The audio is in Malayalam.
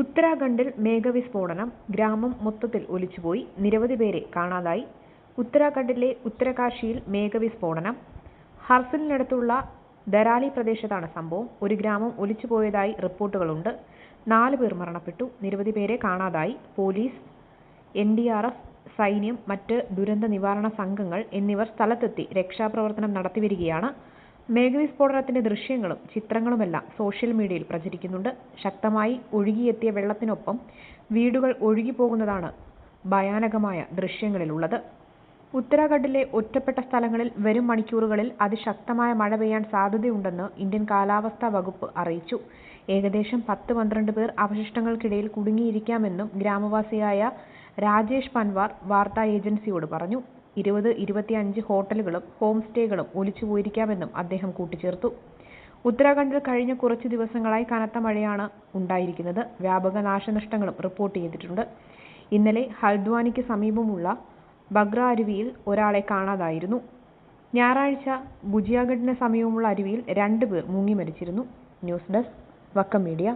ഉത്തരാഖണ്ഡിൽ മേഘവിസ്ഫോടനം ഗ്രാമം മൊത്തത്തിൽ ഒലിച്ചുപോയി. നിരവധി പേരെ കാണാതായി. ഉത്തരാഖണ്ഡിലെ ഉത്തരകാശിയിൽ മേഘവിസ്ഫോടനം ഹർസിലിനടുത്തുള്ള ദരാലി പ്രദേശത്താണ് സംഭവം. ഒരു ഗ്രാമം ഒലിച്ചുപോയതായി റിപ്പോർട്ടുകളുണ്ട്. നാല് പേർ മരണപ്പെട്ടു. നിരവധി പേരെ കാണാതായി. Police N D R F സൈന്യം മറ്റ് ദുരന്ത നിവാരണ സംഘങ്ങൾ എന്നിവർ സ്ഥലത്തെത്തി രക്ഷാപ്രവർത്തനം നടത്തിവരികയാണ്. മേഘവിസ്ഫോടനത്തിന്റെ ദൃശ്യങ്ങളും ചിത്രങ്ങളുമെല്ലാം സോഷ്യൽ മീഡിയയിൽ പ്രചരിക്കുന്നുണ്ട്. ശക്തമായി ഒഴുകിയെത്തിയ വെള്ളത്തിനൊപ്പം വീടുകൾ ഒഴുകിപ്പോകുന്നതാണ് ഭയാനകമായ ദൃശ്യങ്ങളിലുള്ളത്. ഉത്തരാഖണ്ഡിലെ ഒറ്റപ്പെട്ട സ്ഥലങ്ങളിൽ വരും മണിക്കൂറുകളിൽ അതിശക്തമായ മഴ പെയ്യാൻ സാധ്യതയുണ്ടെന്ന് ഇന്ത്യൻ കാലാവസ്ഥാ വകുപ്പ് അറിയിച്ചു. ഏകദേശം പത്ത് പന്ത്രണ്ട് പേർ അവശിഷ്ടങ്ങൾക്കിടയിൽ കുടുങ്ങിയിരിക്കാമെന്നും ഗ്രാമവാസിയായ രാജേഷ് പൻവാർ വാർത്താ ഏജൻസിയോട് പറഞ്ഞു. ഇരുപത് ഇരുപത്തിയഞ്ച് ഹോട്ടലുകളും ഹോം സ്റ്റേകളും ഒലിച്ചുപോയിരിക്കാമെന്നും അദ്ദേഹം കൂട്ടിച്ചേർത്തു. ഉത്തരാഖണ്ഡിൽ കഴിഞ്ഞ കുറച്ച് ദിവസങ്ങളായി കനത്ത മഴയാണ് ഉണ്ടായിരിക്കുന്നത്. വ്യാപക നാശനഷ്ടങ്ങളും റിപ്പോർട്ട് ചെയ്തിട്ടുണ്ട്. ഇന്നലെ ഹൽദ്വാനിക്ക് സമീപമുള്ള ബഗ്ര അരുവിയിൽ ഒരാളെ കാണാതായിരുന്നു. ഞായറാഴ്ച ഭുജിയാഘട്ടിന് സമീപമുള്ള അരുവിയിൽ രണ്ട് പേർ മുങ്ങി മരിച്ചിരുന്നു. News desk Vakkam media.